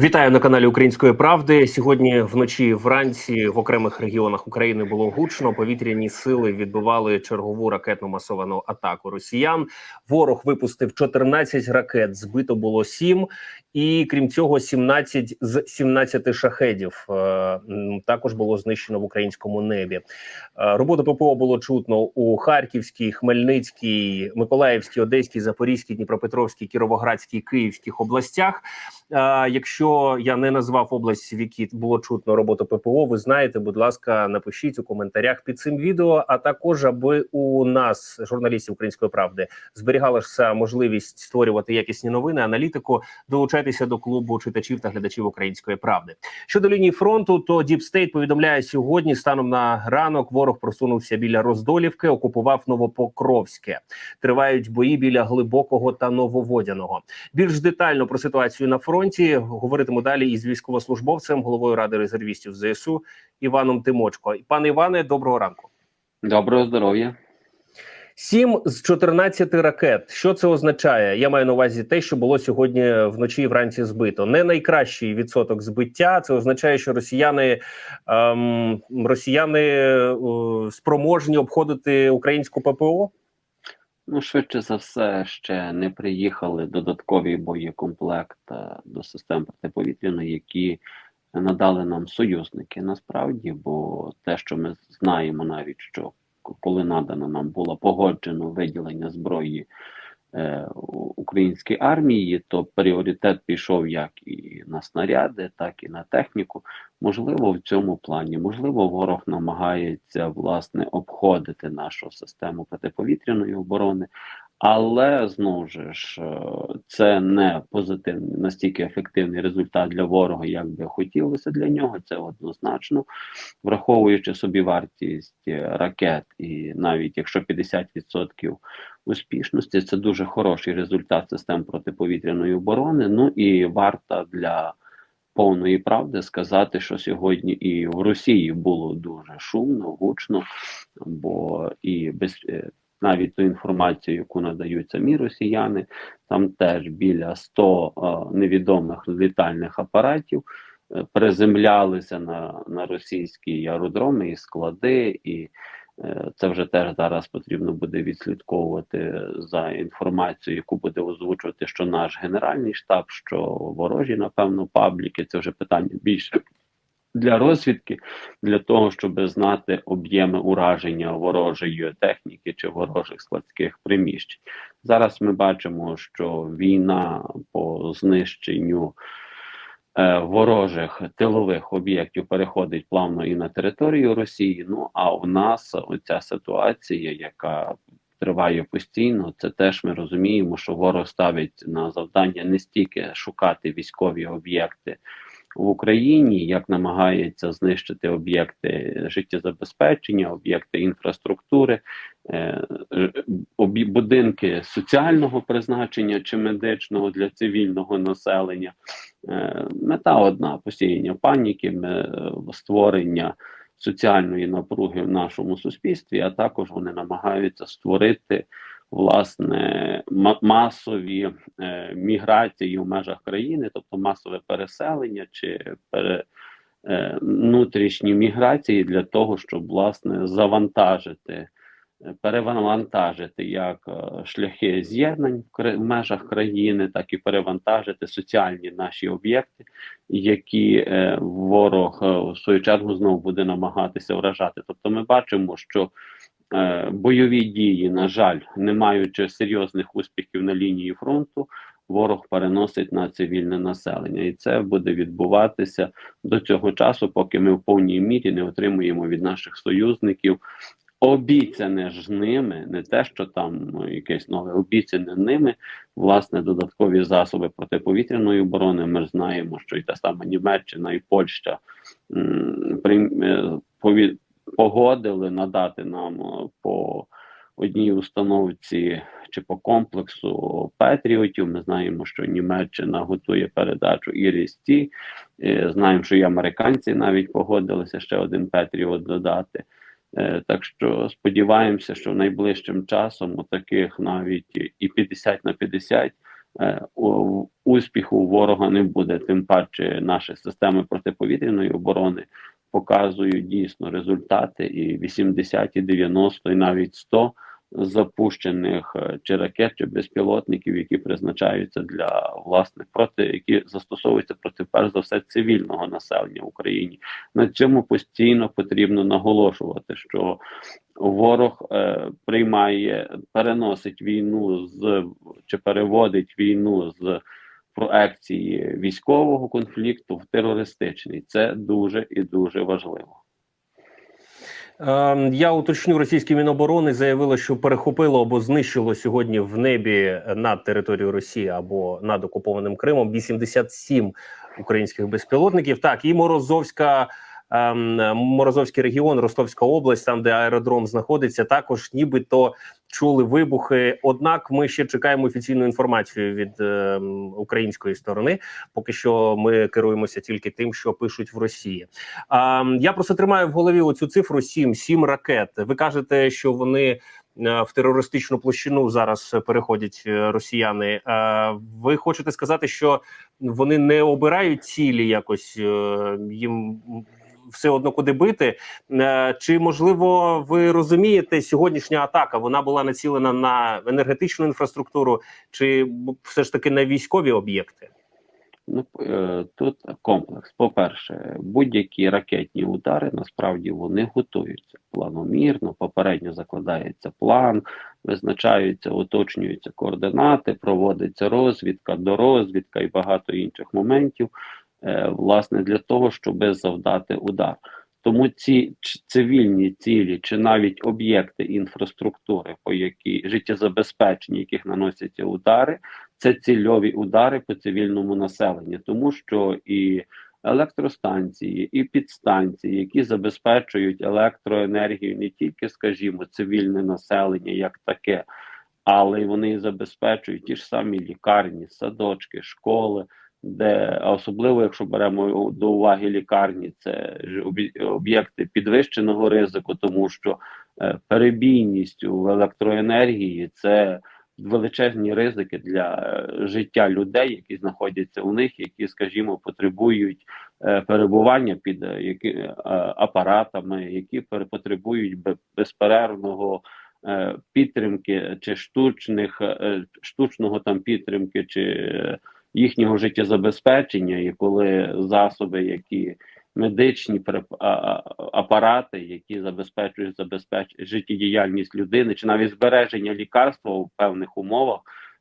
Вітаю на каналі Української правди. Сьогодні вночі вранці в окремих регіонах України було гучно. Повітряні сили відбивали чергову ракетну масовану атаку росіян. Ворог випустив 14 ракет, збито було 7, і крім цього, 17 з 17 шахедів е, також було знищено в українському небі. Е, Роботу ППО було чутно у Харківській, Хмельницькій, Миколаївській, Одеській, Запорізькій, Дніпропетровській, Кіровоградській, Київських областях. Е, Якщо я не назвав область, в якій було чутно роботу ППО, ви знаєте, будь ласка, напишіть у коментарях під цим відео. А також аби у нас, журналістів Української правди, зберігалася можливість створювати якісні новини, аналітику, долучайтеся до клубу читачів та глядачів Української правди. Щодо лінії фронту, то Deep State повідомляє сьогодні. Станом на ранок ворог просунувся біля Роздолівки, окупував Новопокровське. Тривають бої біля глибокого та нововодяного. Більш детально про ситуацію на фронті говоритиму далі із військовослужбовцем, головою ради резервістів ЗСУ Іваном Тимочко. Пане Іване, доброго ранку. Доброго здоров'я. Сім з 14 ракет. Що це означає? Я маю на увазі те, що було сьогодні вночі і вранці збито. Не найкращий відсоток збиття. Це означає, що росіяни ем, росіяни е, спроможні обходити українську ППО. Ну, швидше за все, ще не приїхали додаткові боєкомплект до систем протиповітряної, які надали нам союзники насправді, бо те, що ми знаємо, навіть що коли надано нам було погоджено виділення зброї е, українській армії, то пріоритет пішов як і на снаряди, так і на техніку. Можливо, в цьому плані, можливо, ворог намагається власне обходити нашу систему протиповітряної оборони, але знову ж е, це не позитивний настільки ефективний результат для ворога, як би хотілося для нього. Це однозначно, враховуючи собі вартість е, ракет, і навіть якщо 50% успішності, це дуже хороший результат систем протиповітряної оборони. Ну і варта для повної правди сказати, що сьогодні і в Росії було дуже шумно, гучно, бо і без е, навіть ту інформацію, яку надають самі росіяни, там теж біля 100 е, невідомих літальних апаратів е, приземлялися на, на російські аеродроми і склади, і е, це вже теж зараз потрібно буде відслідковувати за інформацією, яку буде озвучувати, що наш генеральний штаб, що ворожі, напевно, пабліки. Це вже питання більше для розвідки, для того, щоб знати об'єми ураження ворожої техніки чи ворожих складських приміщень. Зараз ми бачимо, що війна по знищенню е, ворожих тилових об'єктів переходить плавно і на територію Росії. Ну а у нас оця ситуація, яка Триває постійно, це теж ми розуміємо, що ворог ставить на завдання не стільки шукати військові об'єкти в Україні, як намагається знищити об'єкти життєзабезпечення, об'єкти інфраструктури, е, будинки соціального призначення чи медичного для цивільного населення. Е, Мета одна посіяння паніки, створення соціальної напруги в нашому суспільстві, а також вони намагаються створити власне масові е, міграції в межах країни, тобто масове переселення чи пере, е, внутрішні міграції для того, щоб власне завантажити. е, Перевантажити як е, шляхи з'єднань в в межах країни, так і перевантажити соціальні наші об'єкти, які е, ворог е, в свою чергу знову буде намагатися вражати. Тобто, ми бачимо, що бойові дії, на жаль, не маючи серйозних успіхів на лінії фронту, ворог переносить на цивільне населення, і це буде відбуватися до цього часу, поки ми в повній мірі не отримуємо від наших союзників. Обіцяне ж ними, не те, що там ну, якесь нове, обіцяне ними власне додаткові засоби протиповітряної оборони. Ми ж знаємо, що і та сама Німеччина, і Польща м, е, погодили надати нам е, по одній установці чи по комплексу Петріотів. Ми знаємо, що Німеччина готує передачу Ірісті. Знаємо, що і американці навіть погодилися ще один Петріот додати. Е, Так що сподіваємося, що найближчим часом у таких навіть і 50 на 50 е, успіху ворога не буде. Тим паче наші системи протиповітряної оборони показують дійсно результати і 80, і 90, і навіть 100 запущених е, чи ракет, чи безпілотників, які призначаються для власне проти, які застосовуються проти перш за все цивільного населення в Україні. На цьому постійно потрібно наголошувати, що ворог е, приймає, переносить війну з чи переводить війну з проекції військового конфлікту в терористичний. Це дуже і дуже важливо. Ем, Я уточню, російські міноборони заявило, що перехопило або знищило сьогодні в небі над територією Росії або над окупованим Кримом 87 українських безпілотників. Так, і Морозовська. Ем, Морозовський регіон, Ростовська область, там де аеродром знаходиться, також нібито чули вибухи. Однак ми ще чекаємо офіційну інформацію від ем, української сторони. Поки що ми керуємося тільки тим, що пишуть в Росії. А, я просто тримаю в голові оцю цифру 7, 7 ракет. Ви кажете, що вони е, в терористичну площину зараз переходять е, росіяни. Е, Ви хочете сказати, що вони не обирають цілі якось їм все одно куди бити? Е, Чи можливо ви розумієте, сьогоднішня атака вона була націлена на енергетичну інфраструктуру, чи все ж таки на військові об'єкти? Ну, е, тут комплекс. По-перше, будь-які ракетні удари насправді вони готуються планомірно, попередньо закладається план, визначаються, уточнюються координати, проводиться розвідка, дорозвідка і багато інших моментів, власне, для того, щоб завдати удар. Тому ці цивільні цілі чи навіть об'єкти інфраструктури, по які життєзабезпечення, яких наносяться удари, це цільові удари по цивільному населенню, тому що і електростанції, і підстанції, які забезпечують електроенергію не тільки, скажімо, цивільне населення як таке, але й вони забезпечують ті ж самі лікарні, садочки, школи. Де особливо, якщо беремо до уваги лікарні, це об'єкти підвищеного ризику, тому що е, перебійність в електроенергії це величезні ризики для е, життя людей, які знаходяться у них, які, скажімо, потребують е, перебування під які, апаратами, які потребують безперервного підтримки чи штучних штучного там підтримки, чи їхнього життєзабезпечення, і коли засоби, які медичні апарати, які забезпечують забезпеч... життєдіяльність людини, чи навіть збереження лікарства у певних умовах,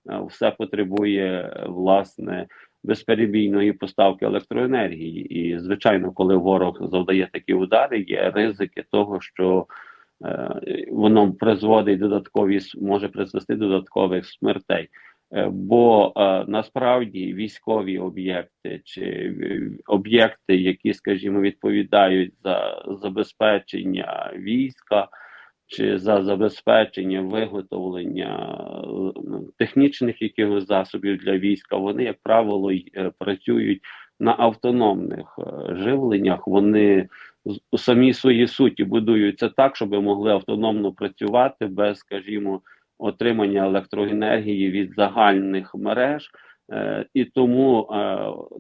е, все потребує е, власне безперебійної поставки електроенергії. І звичайно, коли ворог завдає такі удари, є ризики того, що е, воно призводить додаткові може призвести додаткових смертей. Е, Бо е, насправді військові об'єкти чи е, об'єкти, які, скажімо, відповідають за забезпечення війська чи за забезпечення виготовлення е, технічних якихось засобів для війська, вони, як правило, працюють на автономних живленнях. Вони самій своїй суті будуються так, щоб могли автономно працювати без, скажімо, отримання електроенергії від загальних мереж, Е, і тому е,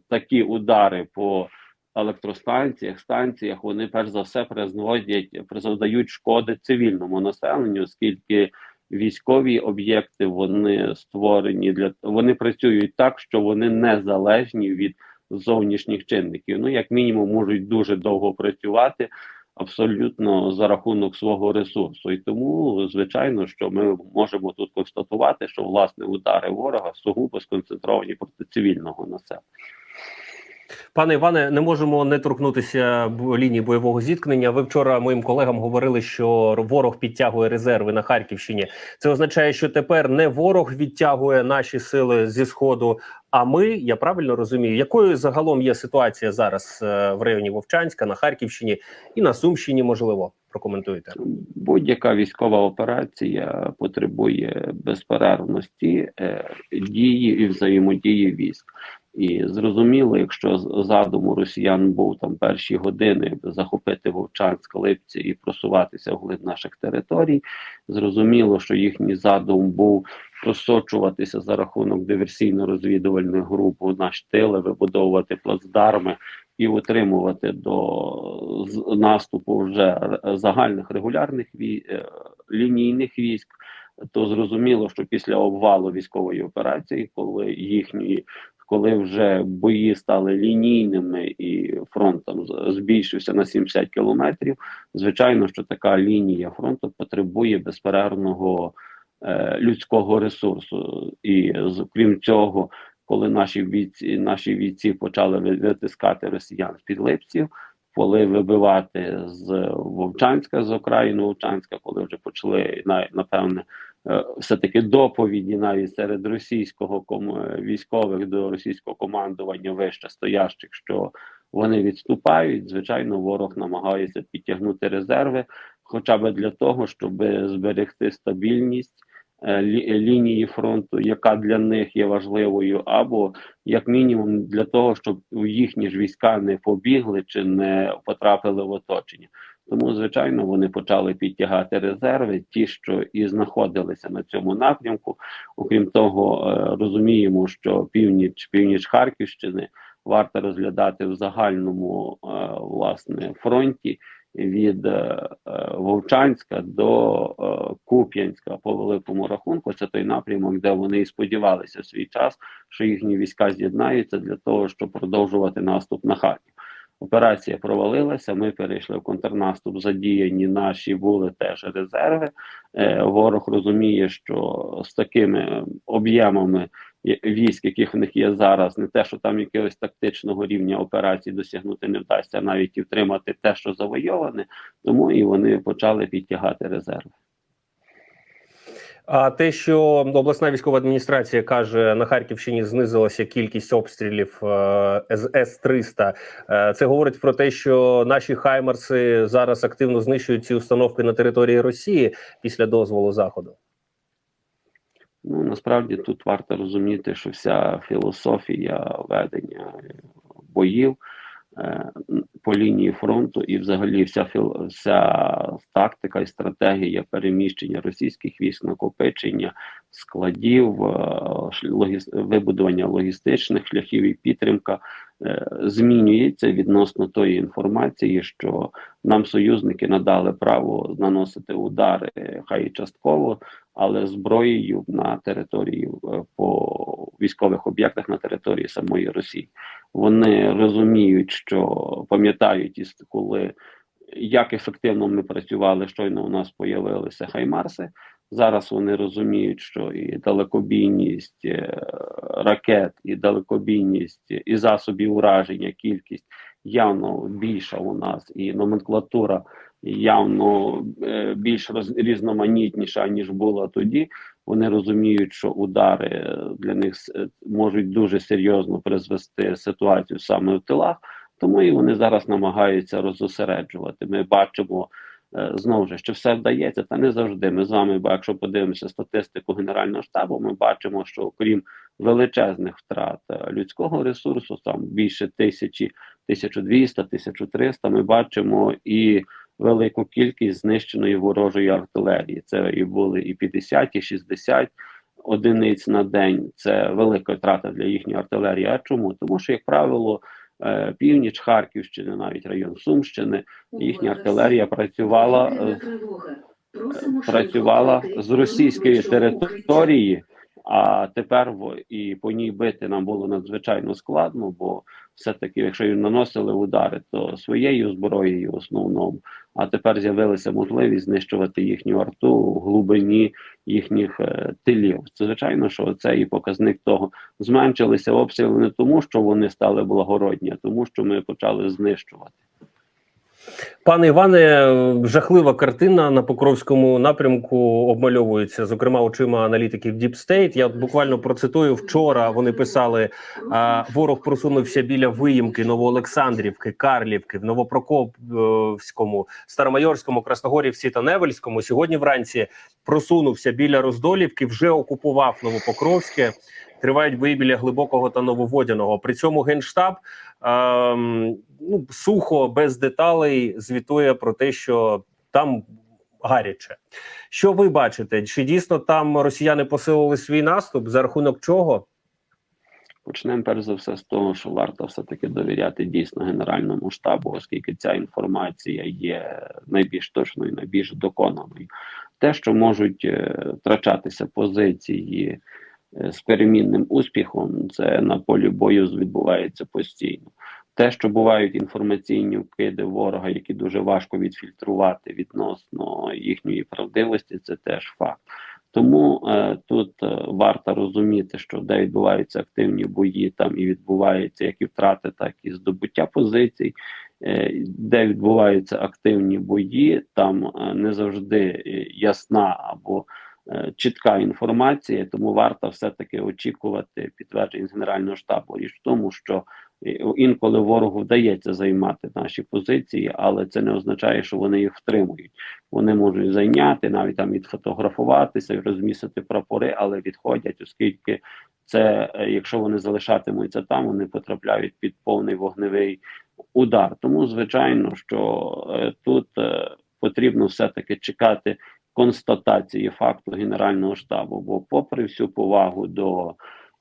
такі удари по електростанціях, станціях вони перш за все призводять, завдають шкоди цивільному населенню, оскільки військові об'єкти вони створені для вони працюють так, що вони незалежні від зовнішніх чинників. Ну, як мінімум, можуть дуже довго працювати абсолютно за рахунок свого ресурсу. І тому, звичайно, що ми можемо тут констатувати, що власне удари ворога сугубо сконцентровані проти цивільного населення. Пане Іване, не можемо не торкнутися лінії бойового зіткнення. Ви вчора моїм колегам говорили, що ворог підтягує резерви на Харківщині. Це означає, що тепер не ворог відтягує наші сили зі сходу. А ми, я правильно розумію, якою загалом є ситуація зараз е, в районі Вовчанська на Харківщині і на Сумщині, можливо, прокоментуєте. Будь-яка військова операція потребує безперервності е, дії і взаємодії військ. І зрозуміло, якщо задуму росіян був там перші години захопити Вовчанськ, Липці і просуватися вглиб наших територій, зрозуміло, що їхній задум був просочуватися за рахунок диверсійно-розвідувальних груп у наш тили, вибудовувати плацдарми і утримувати до наступу вже загальних регулярних вій... е, лінійних військ. То зрозуміло, що після обвалу військової операції, коли їхні коли вже бої стали лінійними і фронт там збільшився на 70 кілометрів, звичайно, що така лінія фронту потребує безперервного е, людського ресурсу. І з- крім цього, коли наші бійці, наші бійці почали витискати росіян з під липців, коли вибивати з Вовчанська, з окраїни Вовчанська, коли вже почали напевне все-таки доповіді навіть серед російського ком- військових до російського командування вище стоящих, що вони відступають. Звичайно, ворог намагається підтягнути резерви, хоча б для того, щоб зберегти стабільність е, лі- лінії фронту, яка для них є важливою, або як мінімум для того, щоб їхні ж війська не побігли чи не потрапили в оточення. Тому, звичайно, вони почали підтягати резерви, ті, що і знаходилися на цьому напрямку. Окрім того, е, розуміємо, що північ, північ Харківщини варто розглядати в загальному е, власне фронті від е, Вовчанська до Куп'янська по великому рахунку. Це той напрямок, де вони і сподівалися в свій час, що їхні війська з'єднаються для того, щоб продовжувати наступ на Харків. Операція провалилася. Ми перейшли в контрнаступ. Задіяні наші були теж резерви. Е, ворог розуміє, що з такими об'ємами військ, яких в них є зараз, не те, що там якогось тактичного рівня операцій досягнути не вдасться, навіть і втримати те, що завойоване. Тому і вони почали підтягати резерви. А те, що обласна військова адміністрація каже, на Харківщині знизилася кількість обстрілів е, з С-300, е, це говорить про те, що наші хаймерси зараз активно знищують ці установки на території Росії після дозволу Заходу. Ну насправді тут варто розуміти, що вся філософія ведення боїв по лінії фронту. І взагалі вся філ, вся тактика і стратегія переміщення російських військ, накопичення складів, е, логіс, вибудування логістичних шляхів і підтримка е, змінюється відносно тої інформації, що нам союзники надали право наносити удари, хай і частково, але зброєю на території е, по військових об'єктах на території самої Росії. Вони розуміють, що пам'ятають коли як ефективно ми працювали, щойно у нас появилися хаймарси. Зараз вони розуміють, що і далекобійність е, ракет, і далекобійність і засобів ураження, кількість явно більша у нас, і номенклатура явно е, більш різноманітніша ніж була тоді. Вони розуміють, що удари для них можуть дуже серйозно призвести ситуацію саме в тилах. Тому і вони зараз намагаються розосереджувати. Ми бачимо знову ж, що все вдається, та не завжди. Ми з вами, бо якщо подивимося статистику Генерального штабу, ми бачимо, що окрім величезних втрат е, людського ресурсу, там більше тисячі, 1200, 1300, ми бачимо і велику кількість знищеної ворожої артилерії. Це і були і 50, і 60 одиниць на день. Це велика втрата для їхньої артилерії. А чому? Тому що, як правило, е, північ Харківщини, навіть район Сумщини, їхня артилерія працювала е, працювала з російської території, а тепер і по ній бити нам було надзвичайно складно, бо все-таки, якщо і наносили удари, то своєю зброєю в основному. А тепер з'явилася можливість знищувати їхню арту в глибині їхніх е, тилів. Це звичайно, що це і показник того. Зменшилися обстріли не тому, що вони стали благородні, а тому, що ми почали знищувати. Пане Іване, жахлива картина на Покровському напрямку обмальовується, зокрема очима аналітиків Deep State. Я буквально процитую вчора. Вони писали: ворог просунувся біля виїмки Новоолександрівки, Карлівки, в Новопрокопському, Старомайорському, Красногорівці та Невельському. Сьогодні вранці просунувся біля Роздолівки, вже окупував Новопокровське. Тривають бої біля глибокого та нововодяного. При цьому генштаб ем, ну сухо без деталей звітує про те, що там гаряче. Що ви бачите? Чи дійсно там росіяни посилили свій наступ? За рахунок чого? Почнемо перш за все з того, що варто все-таки довіряти дійсно Генеральному штабу, оскільки ця інформація є найбільш точною, найбільш доконаною. Те, що можуть е, втрачатися позиції з перемінним успіхом, це на полі бою відбувається постійно. Те, що бувають інформаційні вкиди ворога, які дуже важко відфільтрувати відносно їхньої правдивості, це теж факт. Тому е, тут е, варто розуміти, що де відбуваються активні бої, там і відбуваються як і втрати, так і здобуття позицій. Е, де відбуваються активні бої, там е, не завжди е, ясна або е, чітка інформація, тому варто все-таки очікувати підтверджень Генерального штабу. Річ в тому, що е, інколи ворогу вдається займати наші позиції, але це не означає, що вони їх втримують. Вони можуть зайняти, навіть там відфотографуватися і розмістити прапори, але відходять, оскільки це, е, якщо вони залишатимуться там, вони потрапляють під повний вогневий удар. Тому, звичайно, що е, тут е, потрібно все-таки чекати констатації факту Генерального штабу. Бо, попри всю повагу до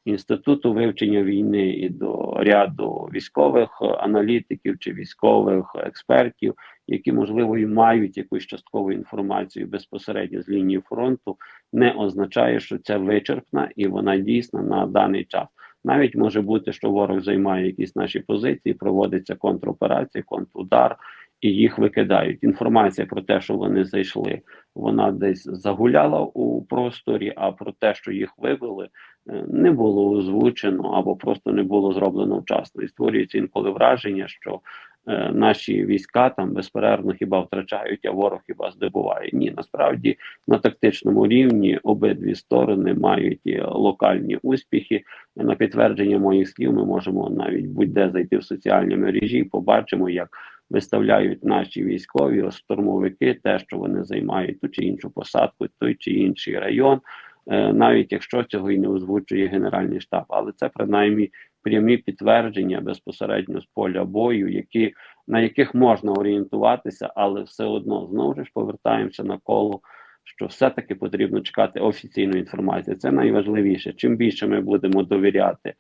інституту вивчення війни і до ряду військових аналітиків чи військових експертів, які можливо і мають якусь часткову інформацію безпосередньо з лінії фронту, не означає, що це вичерпна і вона дійсна на даний час. Навіть може бути, що ворог займає якісь наші позиції, проводиться контроперація, контрудар, і їх викидають. Інформація про те, що вони зайшли, вона десь загуляла у просторі. А про те, що їх вивели, е, не було озвучено або просто не було зроблено вчасно. І створюється інколи враження, що е, наші війська там безперервно хіба втрачають, а ворог хіба здобуває. Ні, насправді на тактичному рівні обидві сторони мають локальні успіхи. На підтвердження моїх слів ми можемо навіть будь-де зайти в соціальні мережі і побачимо, як виставляють наші військові штурмовики, те, що вони займають ту чи іншу посадку, той чи інший район, е, навіть якщо цього і не озвучує Генеральний штаб, але це принаймні прямі підтвердження безпосередньо з поля бою, які на яких можна орієнтуватися, але все одно знову ж повертаємося на коло. Що все-таки потрібно чекати офіційної інформації. Це найважливіше. Чим більше ми будемо довіряти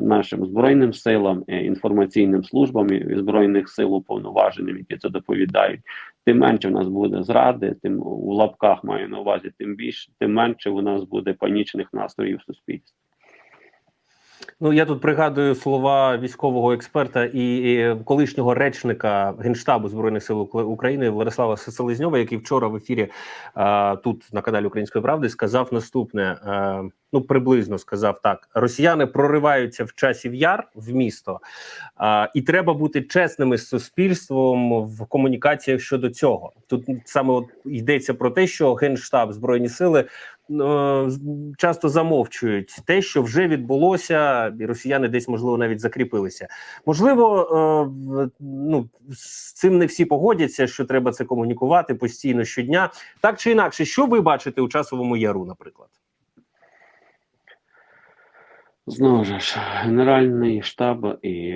нашим збройним силам, е, інформаційним службам і збройних сил уповноваженим, які це доповідають, тим менше в нас буде зради, тим у лапках маю на увазі, тим більше, тим менше у нас буде панічних настроїв в суспільстві. Ну я тут пригадую слова військового експерта і, колишнього речника генштабу збройних сил України Владислава Селезньова, який вчора в ефірі е, тут на каналі Української правди сказав наступне: е, ну приблизно сказав так: Росіяни прориваються в часів яр в місто, е, і треба бути чесними з суспільством в комунікаціях щодо цього. Тут саме от йдеться про те, що генштаб збройні сили часто замовчують те, що вже відбулося, і росіяни десь можливо навіть закріпилися. Можливо, е, ну з цим не всі погодяться, що треба це комунікувати постійно щодня. Так чи інакше, що ви бачите у часовому яру, наприклад? Знову ж, Генеральний штаб і,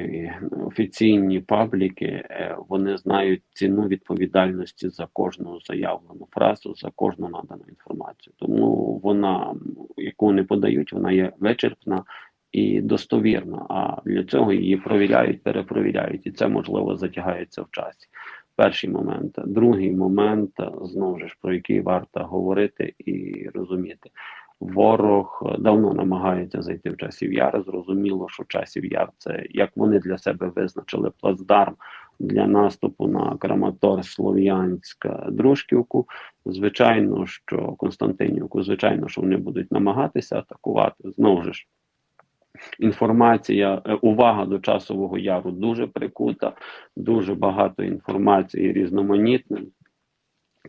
офіційні пабліки е, вони знають ціну відповідальності за кожну заявлену фразу, за кожну надану інформацію. Тому вона, яку вони подають, вона є вичерпна і достовірна. А для цього її провіряють, перепровіряють, і це можливо затягається в часі. Перший момент, другий момент, знову ж про який варто говорити і розуміти. Ворог давно намагається зайти в часів яр. Зрозуміло, що часів яр це як вони для себе визначили плацдарм для наступу на Краматор, Слов'янськ, Дружківку. Звичайно, що Константинівку, звичайно, що вони будуть намагатися атакувати. Знову ж інформація, е, увага до часового яру дуже прикута, дуже багато інформації різноманітної.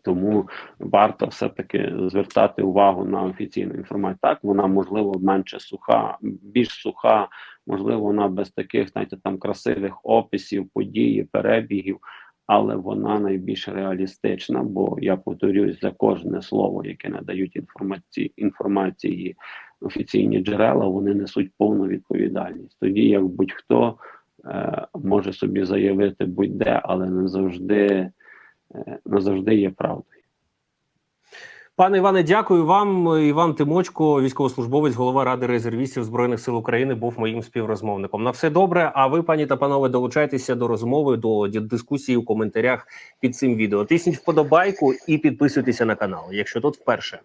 Тому варто все-таки звертати увагу на офіційну інформацію. Так, вона можливо менше суха, більш суха, можливо, вона без таких, знаєте, там красивих описів, подій, перебігів, але вона найбільш реалістична. Бо я повторюсь за кожне слово, яке надають інформації інформації офіційні джерела, вони несуть повну відповідальність. Тоді як будь-хто е, може собі заявити будь-де, але не завжди. Е, Не завжди є правдою. Пане Іване, дякую вам. Іван Тимочко, військовослужбовець, голова ради резервістів збройних сил України, був моїм співрозмовником. На все добре. А ви, пані та панове, долучайтеся до розмови, до дискусії у коментарях під цим відео. Тисніть вподобайку і підписуйтеся на канал, якщо тут вперше.